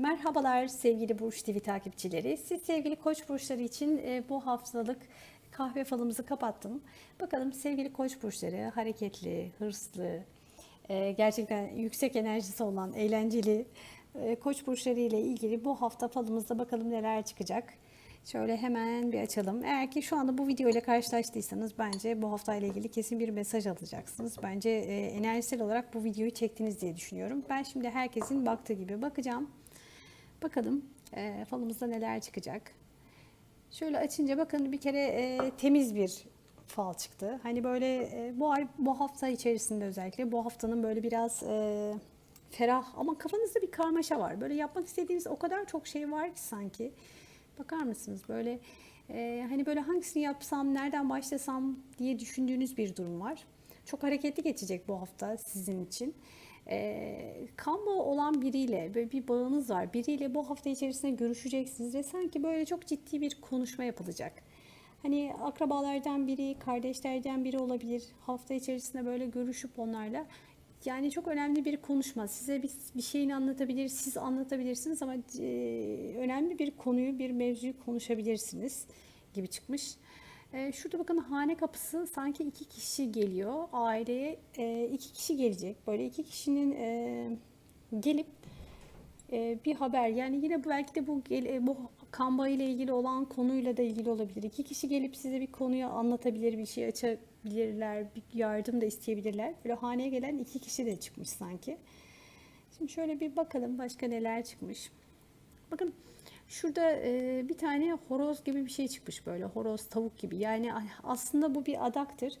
Merhabalar sevgili Burç TV takipçileri. Siz sevgili Koç burçları için e, bu haftalık kahve falımızı kapattım. Bakalım sevgili Koç burçları hareketli, hırslı, e, gerçekten yüksek enerjisi olan, eğlenceli e, Koç burçları ile ilgili bu hafta falımızda bakalım neler çıkacak. Şöyle hemen bir açalım. Eğer ki şu anda bu video ile karşılaştıysanız bence bu hafta ile ilgili kesin bir mesaj alacaksınız. Bence enerjisel olarak bu videoyu çektiniz diye düşünüyorum. Ben şimdi herkesin baktığı gibi bakacağım. Bakalım e, falımızda neler çıkacak. Şöyle açınca bakın bir kere e, temiz bir fal çıktı. Hani böyle e, bu ay bu hafta içerisinde özellikle bu haftanın böyle biraz e, ferah ama kafanızda bir karmaşa var. Böyle yapmak istediğiniz o kadar çok şey var ki sanki. Bakar mısınız böyle e, hani böyle hangisini yapsam, nereden başlasam diye düşündüğünüz bir durum var. Çok hareketli geçecek bu hafta sizin için. E, kan bağı olan biriyle böyle bir bağınız var. Biriyle bu hafta içerisinde görüşeceksiniz ve sanki böyle çok ciddi bir konuşma yapılacak. Hani akrabalardan biri, kardeşlerden biri olabilir. Hafta içerisinde böyle görüşüp onlarla yani çok önemli bir konuşma. Size bir, bir şeyini anlatabilir, siz anlatabilirsiniz ama e, önemli bir konuyu, bir mevzuyu konuşabilirsiniz gibi çıkmış. E, şurada bakın hane kapısı sanki iki kişi geliyor. Aileye e, iki kişi gelecek. Böyle iki kişinin e, gelip e, bir haber yani yine belki de bu e, bu kan bağı ile ilgili olan konuyla da ilgili olabilir. İki kişi gelip size bir konuyu anlatabilir, bir şey açabilirler, bir yardım da isteyebilirler. Böyle haneye gelen iki kişi de çıkmış sanki. Şimdi şöyle bir bakalım başka neler çıkmış. Bakın şurada e, bir tane horoz gibi bir şey çıkmış böyle horoz tavuk gibi. Yani aslında bu bir adaktır.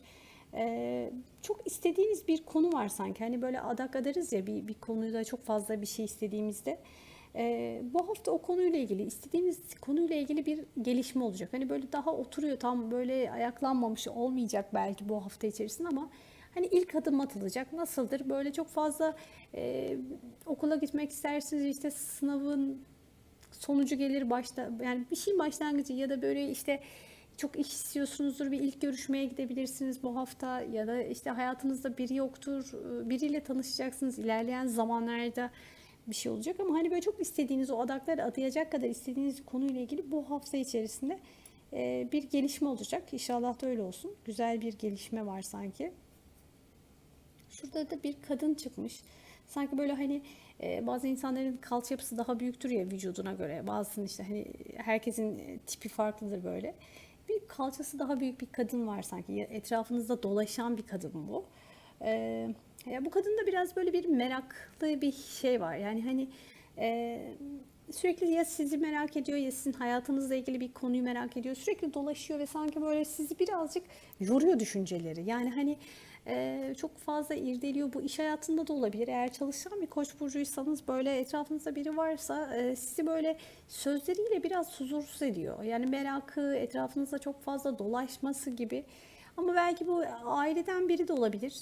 E, çok istediğiniz bir konu var sanki. Hani böyle adak adarız ya bir, bir konuda çok fazla bir şey istediğimizde. E, bu hafta o konuyla ilgili istediğiniz konuyla ilgili bir gelişme olacak. Hani böyle daha oturuyor tam böyle ayaklanmamış olmayacak belki bu hafta içerisinde ama Hani ilk adım atılacak. Nasıldır? Böyle çok fazla e, okula gitmek istersiniz işte sınavın sonucu gelir başta yani bir şeyin başlangıcı ya da böyle işte çok iş istiyorsunuzdur bir ilk görüşmeye gidebilirsiniz bu hafta ya da işte hayatınızda biri yoktur biriyle tanışacaksınız ilerleyen zamanlarda bir şey olacak ama hani böyle çok istediğiniz o adakları adayacak kadar istediğiniz konuyla ilgili bu hafta içerisinde bir gelişme olacak. İnşallah da öyle olsun. Güzel bir gelişme var sanki. Şurada da bir kadın çıkmış. Sanki böyle hani e, bazı insanların kalça yapısı daha büyüktür ya vücuduna göre. Bazısının işte hani herkesin e, tipi farklıdır böyle. Bir kalçası daha büyük bir kadın var sanki. Etrafınızda dolaşan bir kadın bu. E, ya bu kadında biraz böyle bir meraklı bir şey var. Yani hani e, sürekli ya sizi merak ediyor ya sizin hayatınızla ilgili bir konuyu merak ediyor. Sürekli dolaşıyor ve sanki böyle sizi birazcık yoruyor düşünceleri. Yani hani çok fazla irdeliyor. Bu iş hayatında da olabilir. Eğer çalışan bir koç burcuysanız böyle etrafınızda biri varsa sizi böyle sözleriyle biraz huzursuz ediyor. Yani merakı, etrafınızda çok fazla dolaşması gibi. Ama belki bu aileden biri de olabilir.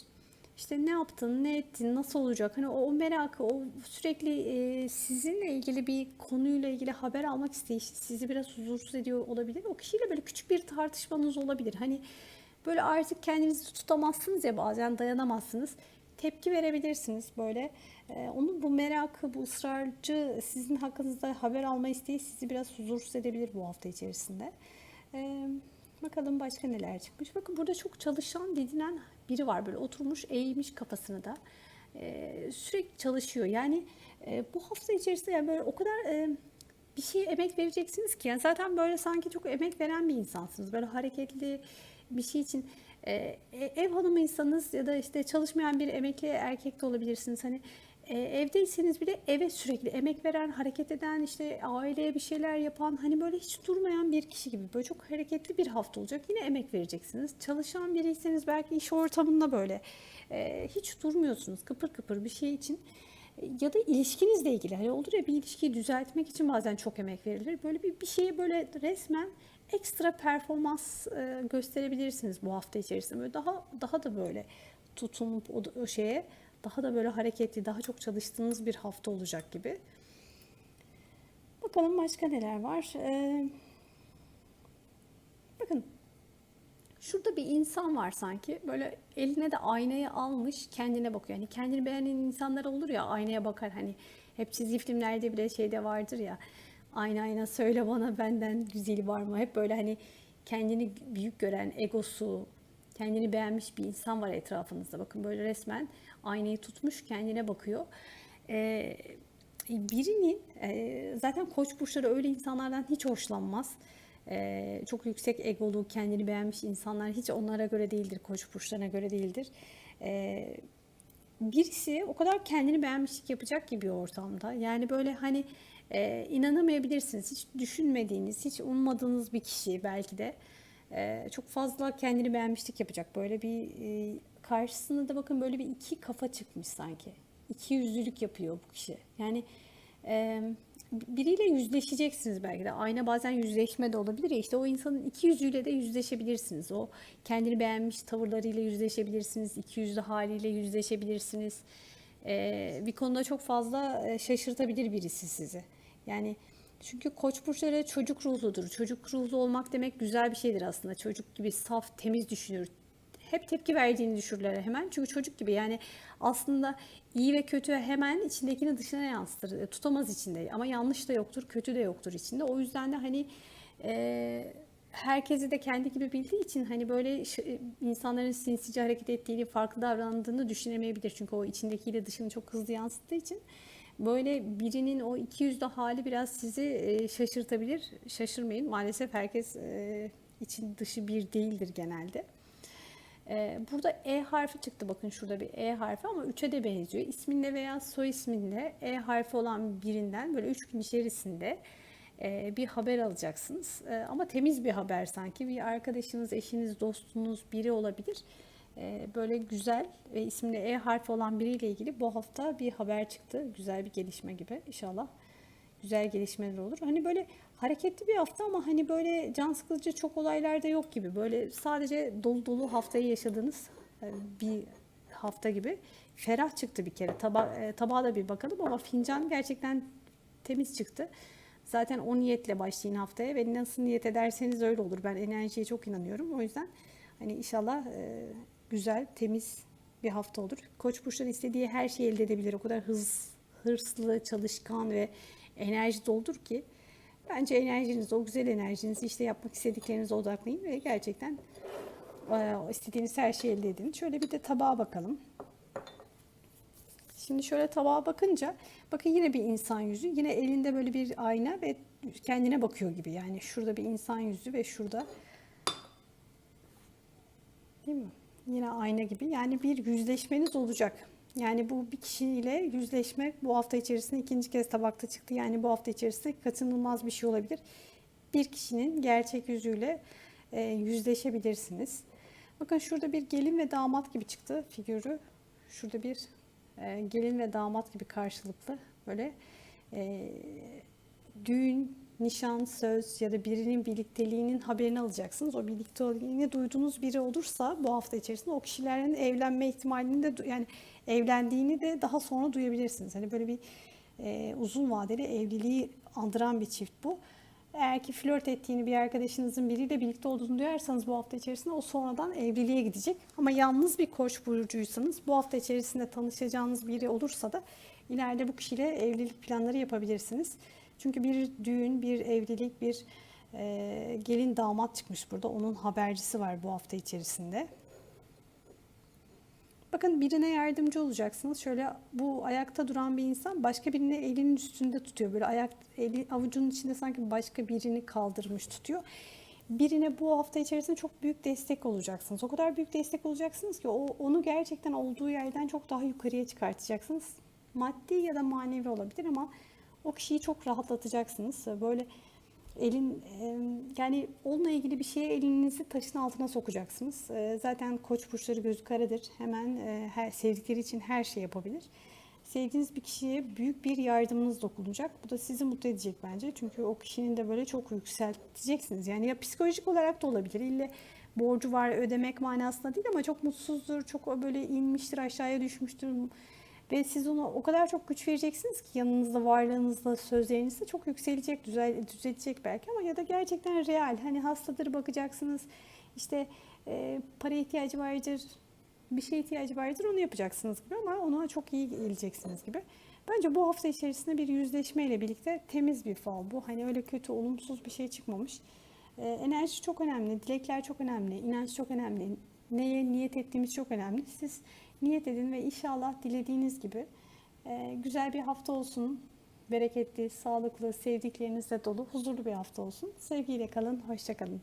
İşte ne yaptın, ne ettin, nasıl olacak? Hani o, merakı, o sürekli sizinle ilgili bir konuyla ilgili haber almak isteği sizi biraz huzursuz ediyor olabilir. O kişiyle böyle küçük bir tartışmanız olabilir. Hani böyle artık kendinizi tutamazsınız ya bazen dayanamazsınız. Tepki verebilirsiniz böyle. Ee, onun bu merakı, bu ısrarcı sizin hakkınızda haber alma isteği sizi biraz huzursuz edebilir bu hafta içerisinde. Ee, bakalım başka neler çıkmış. Bakın burada çok çalışan didinen biri var böyle oturmuş eğmiş kafasını da. Ee, sürekli çalışıyor. Yani e, bu hafta içerisinde yani böyle o kadar e, bir şeye emek vereceksiniz ki yani zaten böyle sanki çok emek veren bir insansınız. Böyle hareketli bir şey için e, ev hanımıysanız ya da işte çalışmayan bir emekli erkek de olabilirsiniz. Hani e, evdeyseniz bile eve sürekli emek veren, hareket eden, işte aileye bir şeyler yapan, hani böyle hiç durmayan bir kişi gibi böyle çok hareketli bir hafta olacak. Yine emek vereceksiniz. Çalışan biriyseniz belki iş ortamında böyle e, hiç durmuyorsunuz kıpır kıpır bir şey için ya da ilişkinizle ilgili hani olur ya bir ilişkiyi düzeltmek için bazen çok emek verilir. Böyle bir, bir şeye böyle resmen ekstra performans e, gösterebilirsiniz bu hafta içerisinde. Böyle daha daha da böyle tutunup o, o şeye daha da böyle hareketli, daha çok çalıştığınız bir hafta olacak gibi. Bakalım başka neler var. Ee, bakın şurada bir insan var sanki. Böyle eline de aynayı almış kendine bakıyor. Yani kendini beğenen insanlar olur ya aynaya bakar hani Hep çizgi filmlerde bile şeyde vardır ya. Ayna ayna söyle bana benden güzeli var mı? Hep böyle hani kendini büyük gören egosu, kendini beğenmiş bir insan var etrafınızda. Bakın böyle resmen aynayı tutmuş kendine bakıyor. Ee, birinin e, zaten koç burçları öyle insanlardan hiç hoşlanmaz. Ee, çok yüksek egolu, kendini beğenmiş insanlar hiç onlara göre değildir, koç burçlarına göre değildir. Ee, birisi o kadar kendini beğenmişlik yapacak gibi ortamda. Yani böyle hani e, inanamayabilirsiniz. Hiç düşünmediğiniz, hiç ummadığınız bir kişi belki de e, çok fazla kendini beğenmişlik yapacak. Böyle bir e, karşısında da bakın böyle bir iki kafa çıkmış sanki. İki yüzlülük yapıyor bu kişi. Yani e, biriyle yüzleşeceksiniz belki de. Ayna bazen yüzleşme de olabilir ya işte o insanın iki yüzüyle de yüzleşebilirsiniz. O kendini beğenmiş tavırlarıyla yüzleşebilirsiniz. iki yüzlü haliyle yüzleşebilirsiniz. E, bir konuda çok fazla e, şaşırtabilir birisi sizi. Yani çünkü koç burçları çocuk ruhludur. Çocuk ruhlu olmak demek güzel bir şeydir aslında. Çocuk gibi saf, temiz düşünür. Hep tepki verdiğini düşürürler hemen. Çünkü çocuk gibi yani aslında iyi ve kötü hemen içindekini dışına yansıtır. E, Tutamaz içinde ama yanlış da yoktur, kötü de yoktur içinde. O yüzden de hani e, herkesi de kendi gibi bildiği için hani böyle ş- insanların sinsice hareket ettiğini, farklı davrandığını düşünemeyebilir. Çünkü o içindekiyle dışını çok hızlı yansıttığı için böyle birinin o iki yüzlü hali biraz sizi e, şaşırtabilir. Şaşırmayın. Maalesef herkes e, için dışı bir değildir genelde. E, Burada E harfi çıktı. Bakın şurada bir E harfi ama 3'e de benziyor. İsminle veya soy isminle E harfi olan birinden böyle 3 gün içerisinde bir haber alacaksınız. Ama temiz bir haber sanki. Bir arkadaşınız, eşiniz, dostunuz biri olabilir. E, Böyle güzel ve isminde E harfi olan biriyle ilgili bu hafta bir haber çıktı. Güzel bir gelişme gibi inşallah. Güzel gelişmeler olur. Hani böyle hareketli bir hafta ama hani böyle can sıkıcı çok olaylar da yok gibi. Böyle sadece dolu dolu haftayı yaşadığınız e, bir hafta gibi. Ferah çıktı bir kere. Taba, e, tabağa da bir bakalım ama fincan gerçekten temiz çıktı. Zaten o niyetle başlayın haftaya ve nasıl niyet ederseniz öyle olur. Ben enerjiye çok inanıyorum. O yüzden hani inşallah e, güzel, temiz bir hafta olur. Koç burçları istediği her şeyi elde edebilir. O kadar hız, hırslı, çalışkan ve enerji doldur ki bence enerjinizi, o güzel enerjinizi işte yapmak istediklerinize odaklayın ve gerçekten e, istediğiniz her şeyi elde edin. Şöyle bir de tabağa bakalım. Şimdi şöyle tabağa bakınca bakın yine bir insan yüzü. Yine elinde böyle bir ayna ve kendine bakıyor gibi. Yani şurada bir insan yüzü ve şurada değil mi? Yine ayna gibi. Yani bir yüzleşmeniz olacak. Yani bu bir kişiyle yüzleşme bu hafta içerisinde ikinci kez tabakta çıktı. Yani bu hafta içerisinde kaçınılmaz bir şey olabilir. Bir kişinin gerçek yüzüyle e, yüzleşebilirsiniz. Bakın şurada bir gelin ve damat gibi çıktı figürü. Şurada bir e, gelin ve damat gibi karşılıklı böyle e, düğün, nişan, söz ya da birinin birlikteliğinin haberini alacaksınız. O birlikteliğini duyduğunuz biri olursa bu hafta içerisinde o kişilerin evlenme ihtimalini de yani evlendiğini de daha sonra duyabilirsiniz. Hani böyle bir e, uzun vadeli evliliği andıran bir çift bu. Eğer ki flört ettiğini bir arkadaşınızın biriyle birlikte olduğunu duyarsanız bu hafta içerisinde o sonradan evliliğe gidecek. Ama yalnız bir koç burcuysanız bu hafta içerisinde tanışacağınız biri olursa da ileride bu kişiyle evlilik planları yapabilirsiniz. Çünkü bir düğün, bir evlilik, bir e, gelin damat çıkmış burada. Onun habercisi var bu hafta içerisinde. Bakın birine yardımcı olacaksınız. Şöyle bu ayakta duran bir insan başka birini elinin üstünde tutuyor. Böyle ayak eli avucunun içinde sanki başka birini kaldırmış tutuyor. Birine bu hafta içerisinde çok büyük destek olacaksınız. O kadar büyük destek olacaksınız ki o onu gerçekten olduğu yerden çok daha yukarıya çıkartacaksınız. Maddi ya da manevi olabilir ama o kişiyi çok rahatlatacaksınız. Böyle elin e, yani onunla ilgili bir şeye elinizi taşın altına sokacaksınız. E, Zaten koç burçları gözü karadır. Hemen e, her sevdikleri için her şey yapabilir. Sevdiğiniz bir kişiye büyük bir yardımınız dokunacak. Bu da sizi mutlu edecek bence. Çünkü o kişinin de böyle çok yükselteceksiniz. Yani ya psikolojik olarak da olabilir. İlle borcu var ödemek manasında değil ama çok mutsuzdur. Çok böyle inmiştir aşağıya düşmüştür. Ve siz ona o kadar çok güç vereceksiniz ki yanınızda, varlığınızda, sözlerinizde çok yükselecek, düzel, düzelecek belki ama ya da gerçekten real. Hani hastadır bakacaksınız, işte e, para ihtiyacı vardır, bir şeye ihtiyacı vardır onu yapacaksınız gibi ama ona çok iyi geleceksiniz gibi. Bence bu hafta içerisinde bir yüzleşme ile birlikte temiz bir fal bu. Hani öyle kötü, olumsuz bir şey çıkmamış. Ee, enerji çok önemli, dilekler çok önemli, inanç çok önemli. Neye niyet ettiğimiz çok önemli. Siz niyet edin ve inşallah dilediğiniz gibi e, güzel bir hafta olsun. Bereketli, sağlıklı, sevdiklerinizle dolu, huzurlu bir hafta olsun. Sevgiyle kalın, hoşça kalın.